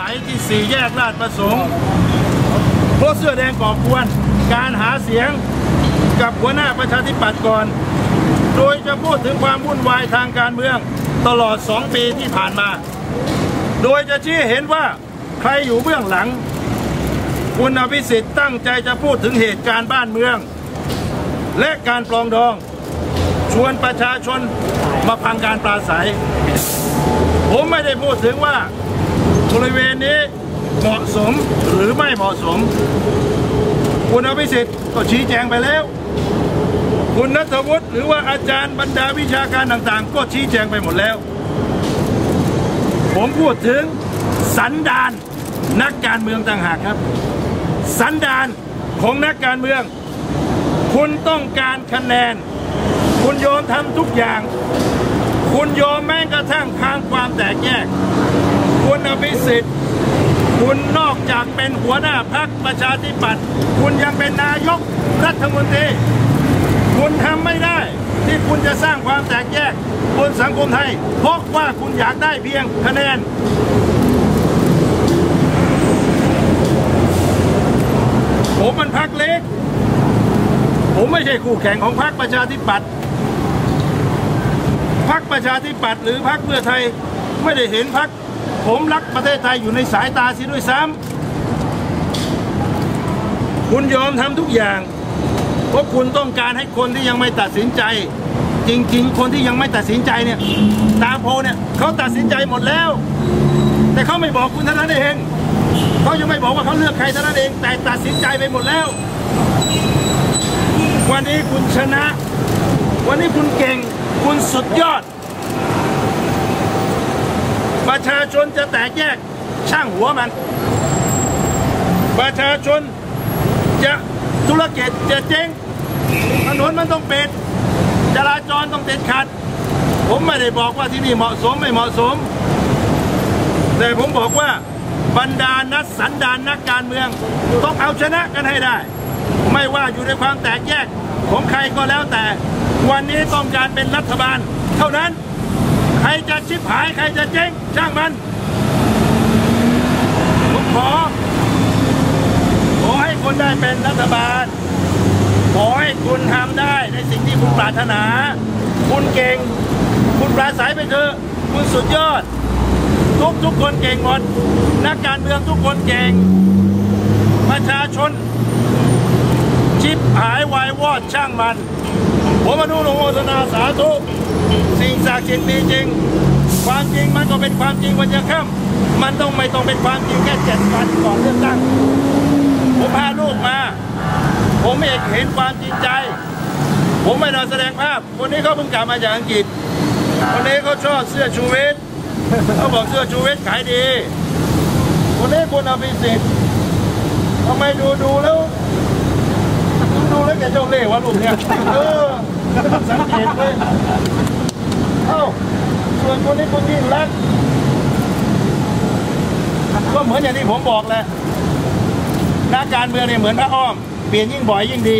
ศัยที่สี่แยกราชประสงค์พวกเสื้อแดงก่อกวนการหาเสียงกับหัวหน้าประชาธิปัตย์ก่อน โดยจะพูดถึงความวุ่นวายทางการเมืองตลอดสองปีที่ผ่านมา โดยจะชี้เห็นว่าใครอยู่เบื้องหลัง คุณอภิสิทธิ์ตั้งใจจะพูดถึงเหตุการณ์บ้านเมือง และการปลองดอง ชวนประชาชนมาฟังการปราศัย ผมไม่ได้พูดถึงว่า บริเวณนี้เหมาะสมหรือไม่เหมาะสม คุณอภิสิทธิ์ก็ชี้แจงไปแล้ว คุณนัทวุฒิหรือว่าอาจารย์บรรดาวิชาการต่างๆ ก็ชี้แจงไปหมดแล้ว ผมพูดถึงสันดานนักการเมืองต่างหากครับ สันดานของนักการเมือง คุณต้องการคะแนน คุณยอมทำทุกอย่าง คุณยอมแม้กระทั่งทางความแตกแยก คุณอภิสิทธิ์คุณนอกจากเป็นหัวหน้าพรรคประชาธิปัตย์คุณยังเป็นนายกรัฐมนตรี คุณทำไม่ได้ ที่คุณจะสร้างความแตกแยกบนสังคมไทย เพราะว่าคุณอยากได้เพียงคะแนนผมมันพักเล็ก ผมไม่ใช่คู่แข่งของพรรคประชาธิปัตย์พรรคประชาธิปัตย์หรือพรรคเพื่อไทยไม่ได้เห็นพรรค ผมรักประเทศไทยอยู่ในสายตาสิด้วยซ้ำคุณยอมทำทุกอย่าง เพราะคุณต้องการให้คนที่ยังไม่ตัดสินใจ จริงๆ คนที่ยังไม่ตัดสินใจเนี่ย ตามโพเนี่ยเขาตัดสินใจหมดแล้ว แต่เขาไม่บอกคุณเท่านั้นเองเขายังไม่บอกว่าเขาเลือกใครเท่านั้นเอง แต่ตัดสินใจไปหมดแล้ว วันนี้คุณชนะ วันนี้คุณเก่ง คุณสุดยอด ประชาชนจะแตกแยกช่างหัวมัน ประชาชนจะธุรกิจจะเจ๊งถนนมันต้องปิดจราจรต้องติดขัด ผมไม่ได้บอกว่าที่นี่เหมาะสมไม่เหมาะสม แต่ผมบอกว่าบรรดานักสันดานนักการเมือง ต้องเอาชนะกันให้ได้ ไม่ว่าอยู่ในความแตกแยกของใครก็แล้วแต่ วันนี้ต้องการเป็นรัฐบาล เท่านั้น ใครจะชิบหายใครจะเจ๊งช่างมันผมขอ ขอให้คุณได้เป็นรัฐบาล ขอให้คุณทำได้ในสิ่งที่คุณปรารถนา คุณเก่ง คุณปราศัยไปเถอะคุณสุดยอด ทุกทุกคนเก่งหมด นักการเมืองทุกคนเก่ง ประชาชน ชิบหายวายวอดช่างมัน ผมมาดูหลวงโมทนาสาธุ สิ่งศักดิ์สิทธิ์มีจริง ความจริงมันก็เป็นความจริงวันยังค่ำมันต้องไม่ต้องเป็นความจริงแค่เจ็ดวันก่อนเลือกตั้งผมพาลูกมา ผมไม่เห็นความจริงใจ ผมไม่นอนแสดงภาพคนนี้เขาเพิ่งกลับมาจากอังกฤษคนนี้เขาชอบเสื้อชูวิทย์เขาบอกเสื้อชูวิทย์ขายดีคนนี้คุณอภิสิทธิ์ทำไมดูดูแล้ว ดูแล้วแกเจ้าเล่ห์วะลูกเนี่ยเออ สังเกตเลยเอ้าส่วนคนนี้คุณยิ่งรัก ก็เหมือนอย่างที่ผมบอกแหละนักการเมืองเนี่ยเหมือนพระอ้อม เปลี่ยนยิ่งบ่อยยิ่งดี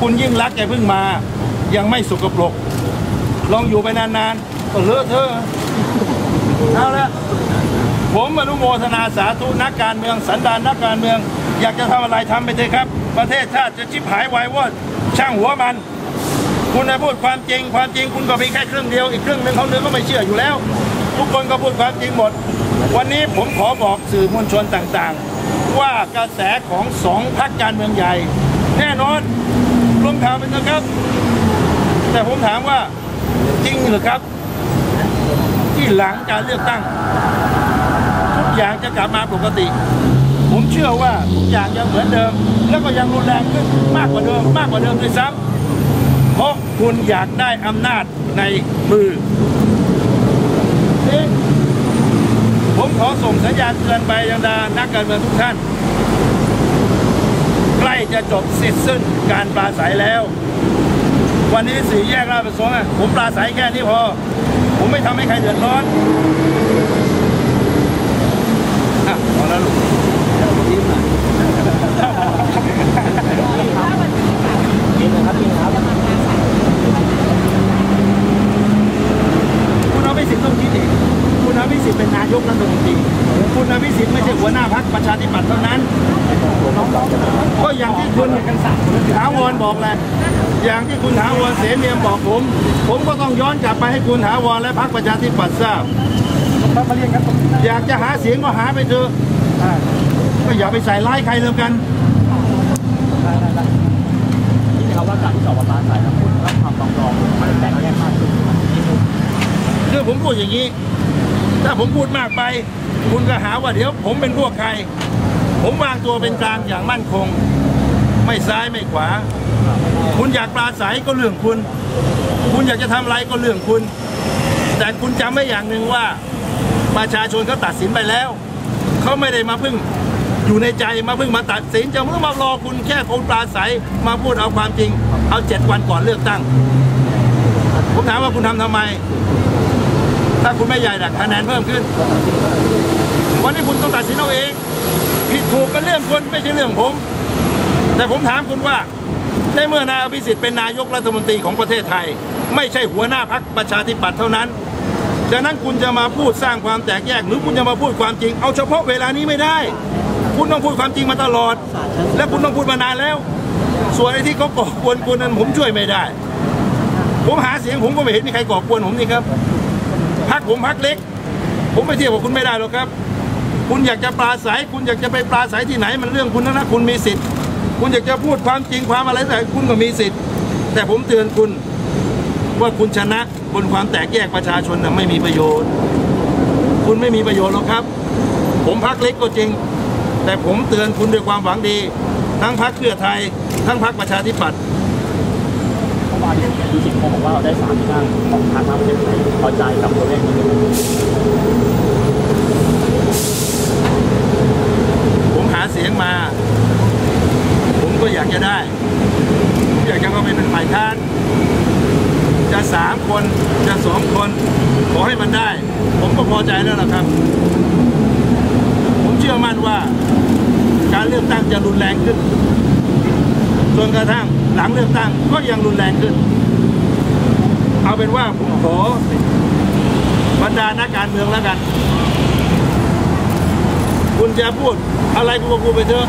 คุณยิ่งรักแกเพิ่งมา ยังไม่สุกปรกลองอยู่ไปนานๆก็เลอะเทอะเอาละผมอนุโมทนาสาธุนักการเมืองสันดานนักการเมือง อยากจะทำอะไรทำไปเถอะครับ ประเทศชาติจะชิบหายวายวอดช่างหัวมัน คุณนะพูดความจริง ความจริงคุณก็มีแค่ครึ่งเดียวอีกครึ่งหนึ่งเขาเนื้อก็ไม่เชื่ออยู่แล้ว ทุกคนก็พูดความจริงหมด วันนี้ผมขอบอกสื่อมวลชนต่างๆ ว่ากระแสของสองพรรคการเมืองใหญ่ แน่นอนลงข่าวเป็นนะครับ แต่ผมถามว่าจริงหรือครับ ที่หลังการเลือกตั้ง ทุกอย่างจะกลับมาปกติผมเชื่อว่าทุกอย่างยังเหมือนเดิม แล้วก็ยังรุนแรงขึ้นมากกว่าเดิม มากกว่าเดิมด้วยซ้ำ เพราะคุณอยากได้อำนาจในมือ ผมขอส่งสัญญาณเตือนไปยังดานักการเมืองทุกท่าน ใกล้จะจบสิ้นสิ้นการปราศัยแล้ว วันนี้สี่แยกราชประสงค์ผมปราศัยแค่นี้พอ ผมไม่ทำให้ใครเดือดร้อน อะพอแล้วลูกยิ้มหน่อยยิ้มนะครับยิ้มครับคุณเอาไปสิทธิ์ต้องคิดเองคุณเอาไปสิทธิ์เป็นนายกรัฐมนตรี คุณอภิสิทธิ์ไม่ใช่หัวหน้าพรรคประชาธิปัตย์เท่านั้น ก็อย่างที่คุณถาวรบอกแหละ อย่างที่คุณถาวรเสนียมบอกผม ผมก็ต้องย้อนกลับไปให้คุณถาวรและพรรคประชาธิปัตย์ทราบอยากจะหาเสียงก็หาไปเถอะก็อย่าไปใส่ร้ายใครเลยกันได้ได้ได้ที่เขาว่าการที่ออกมาปรายแล้วพูดรับความปองดองมันแตกแยกมากขึ้นคือผมพูดอย่างนี้ ถ้าผมพูดมากไป คุณก็หาว่าเดี๋ยว ผมเป็นพวกใคร ผมวางตัวเป็นกลางอย่างมั่นคง ไม่ซ้ายไม่ขวา คุณอยากปราศัยก็เรื่องคุณ คุณอยากจะทำอะไรก็เรื่องคุณ แต่คุณจำไว้อย่างหนึ่งว่า ประชาชนเขาตัดสินไปแล้ว เขาไม่ได้มาพึ่งอยู่ในใจมาพึ่งมาตัดสินจะเพิ่งมารอคุณแค่คนปราศัยมาพูดเอาความจริง เอาเจ็ดวันก่อนเลือกตั้ง ผมถามว่าคุณทำทำไม ถ้าคุณไม่ใหญ่ดักคะแนนเพิ่มขึ้น วันนี้คุณต้องตัดสินเอาเอง ผิดถูกก็เรื่องคุณไม่ใช่เรื่องผม แต่ผมถามคุณว่า ในเมื่อนายอภิสิทธิ์เป็นนายกรัฐมนตรีของประเทศไทย ไม่ใช่หัวหน้าพักประชาธิปัตย์เท่านั้นดังนั้นคุณจะมาพูดสร้างความแตกแยก หรือคุณจะมาพูดความจริง เอาเฉพาะเวลานี้ไม่ได้ คุณต้องพูดความจริงมาตลอด และคุณต้องพูดมานานแล้ว ส่วนไอ้ที่เขาก่อกวนคุณนั้นผมช่วยไม่ได้ ผมหาเสียงผมก็ไม่เห็นมีใครก่อกวนผมนี่ครับพักผมพักเล็ก ผมไม่เทียบกับคุณไม่ได้หรอกครับ คุณอยากจะปราศัยคุณอยากจะไปปราศัยที่ไหนมันเรื่องคุณนะนะคุณมีสิทธิ์ คุณอยากจะพูดความจริงความอะไรแต่คุณก็มีสิทธิ์ แต่ผมเตือนคุณว่าคุณชนะบนความแตกแยกประชาชนนะไม่มีประโยชน์ คุณไม่มีประโยชน์หรอกครับ ผมพักเล็กก็จริง แต่ผมเตือนคุณด้วยความหวังดี ทั้งพักเพื่อไทย ทั้งพักประชาธิปัตย์เมื่อวานเนี่ยดูสิงคโปร์บอกว่าเราได้สามที่นั่งของทางประเทศไทยพอใจกับตัวเลขนี้ผมหาเสียงมาผม ก็อยากจะได้ผมอยากจะเข้าไปเป็นฝ่ายค้าน จะสามคนจะสองคนขอให้มันได้ ผมก็พอใจแล้วล่ะครับ ผมเชื่อมั่นว่า การเลือกตั้งจะรุนแรงขึ้นจนกระทั่งหลังเลือกตั้งก็ยังรุนแรงขึ้น เอาเป็นว่าผมขอบรรดานักการเมืองแล้วกัน คุณจะพูดอะไรกูก็พูดไปเถอะ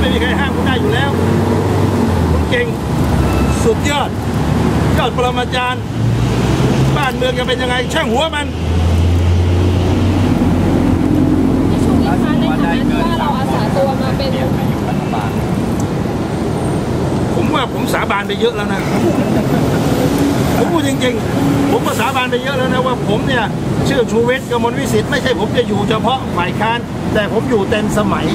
ไม่มีใครห้ามคุณได้อยู่แล้ว คุณเก่งสุดยอด ยอดปรมาจารย์ บ้านเมืองจะเป็นยังไง ช่างหัวมันในช่วงนี้คะในฐานะที่ว่าเราอาสาตัวมาเป็นรัฐบาลผมว่าผมสาบานไปเยอะแล้วนะ ผมพูดจริงๆ ผมก็สาบานไปเยอะแล้วนะว่าผมเนี่ยชื่อชูเวทกมลวิสิทธิ์ไม่ใช่ผมจะอยู่เฉพาะฝ่ายค้าน แต่ผมอยู่เต็มสมัย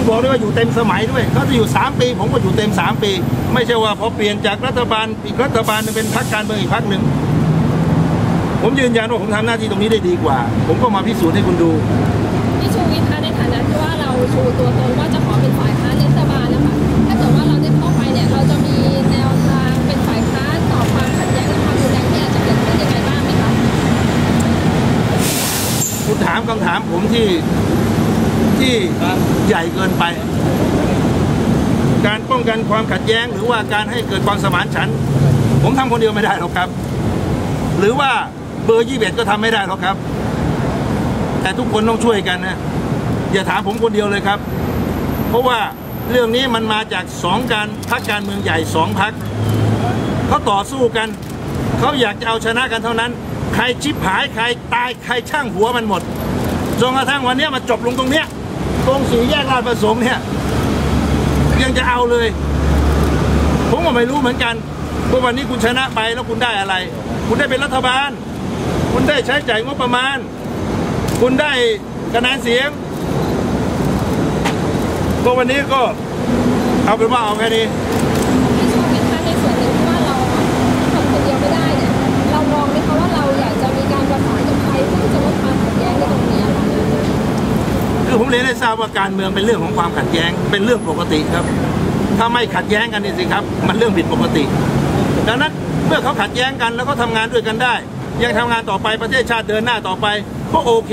ต้องบอกด้วยว่าอยู่เต็มสมัยด้วยเขาจะอยู่ 3 ปี ผมก็อยู่เต็ม 3 ปี ไม่ใช่ว่าพอเปลี่ยนจากรัฐบาลอีกรัฐบาลหนึงเป็นพรรคการเมืองอีกพรรคหนึ่งผมยืนยันว่าผมทำหน้าที่ตรงนี้ได้ดีกว่า ผมก็มาพิสูจน์ให้คุณดูพี่ชูวิทย์คะในฐานะที่ว่าเราชูตัวตนว่าจะขอเป็นฝ่ายค้านรัฐบาลนะคะถ้าเกิดว่าเราได้เข้าไปเนี่ยเราจะมีแนวทางเป็นฝ่ายค้านต่อความขัดแย้งและความรุนแรงที่อาจจะเกิดขึ้นยังไงบ้างไหมคะคุณถามคำถามผมที่ที่ใหญ่เกินไป การป้องกันความขัดแย้ง หรือว่าการให้เกิดความสมานฉันท์ผมทำคนเดียวไม่ได้หรอกครับ หรือว่าเบอร์ยี่สิบก็ทำไม่ได้หรอกครับ แต่ทุกคนต้องช่วยกันนะอย่าถามผมคนเดียวเลยครับ เพราะว่าเรื่องนี้มันมาจากสองการพักการเมืองใหญ่สองพักเขาต่อสู้กันเขาอยากจะเอาชนะกันเท่านั้น ใครชิบหายใครตายใครช่างหัวมันหมดจนกระทั่งวันนี้มาจบลงตรงเนี้ย ตรงสีแยกราชประสงค์เนี่ย ยังจะเอาเลย ผมก็ไม่รู้เหมือนกันว่าวันนี้คุณชนะไปแล้วคุณได้อะไร คุณได้เป็นรัฐบาล คุณได้ใช้จ่ายงบประมาณ คุณได้คะแนนเสียงก็วันนี้ก็เอาเป็นว่าเอาแค่นี้ คือผมเรียนให้ทราบว่าการเมืองเป็นเรื่องของความขัดแย้ง เป็นเรื่องปกติครับ ถ้าไม่ขัดแย้งกันนี่สิครับ มันเรื่องผิดปกติ ดังนั้นเมื่อเขาขัดแย้งกันแล้วก็ทำงานด้วยกันได้ ยังทำงานต่อไปประเทศชาติเดินหน้าต่อไปก็โอเค